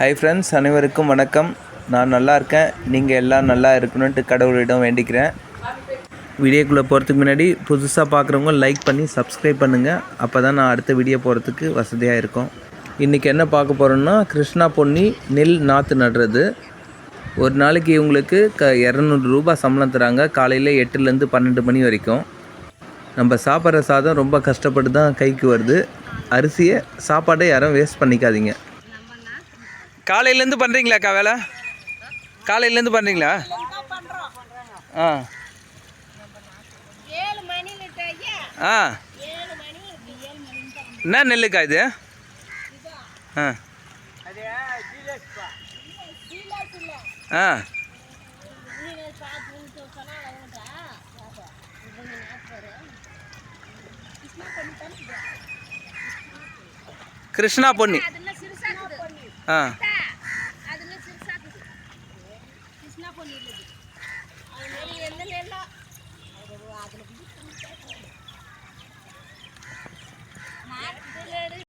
Hi friends அனைவருக்கும் வணக்கம். நான் நல்லா இருக்கேன். நீங்கள் எல்லாம் நல்லா இருக்கணுன்ட்டு கடவுளிடம் வேண்டிக்கிறேன். வீடியோக்குள்ளே போகிறதுக்கு முன்னாடி புதுசாக பார்க்குறவங்க லைக் பண்ணி சப்ஸ்கிரைப் பண்ணுங்கள் அப்போ தான் நான் அடுத்த வீடியோ போகிறதுக்கு வசதியாக இருக்கும். இன்றைக்கி என்ன பார்க்க போகிறோன்னா கிருஷ்ணா பொன்னி நெல் நாற்று நடுறது. ஒரு நாளைக்கு இவங்களுக்கு க இரநூறு சம்பளம் தராங்க. காலையில் எட்டுலேருந்து பன்னெண்டு மணி வரைக்கும். நம்ம சாப்பிட்ற சாதம் ரொம்ப கஷ்டப்பட்டு தான் கைக்கு வருது. அரிசியை சாப்பாடை யாரும் வேஸ்ட் பண்ணிக்காதீங்க. காலையிலேருந்து பண்ணுறீங்களாக்கா வேலை? காலையிலேருந்து பண்ணுறீங்களா? ஆ. ஆ. என்ன நெல்லுக்கா இது? ஆ. ஆ. கிருஷ்ணா பொன்னி அதுல சிறுசா பண்ணி ஆ. என்ன பண்ணிடுது என்ன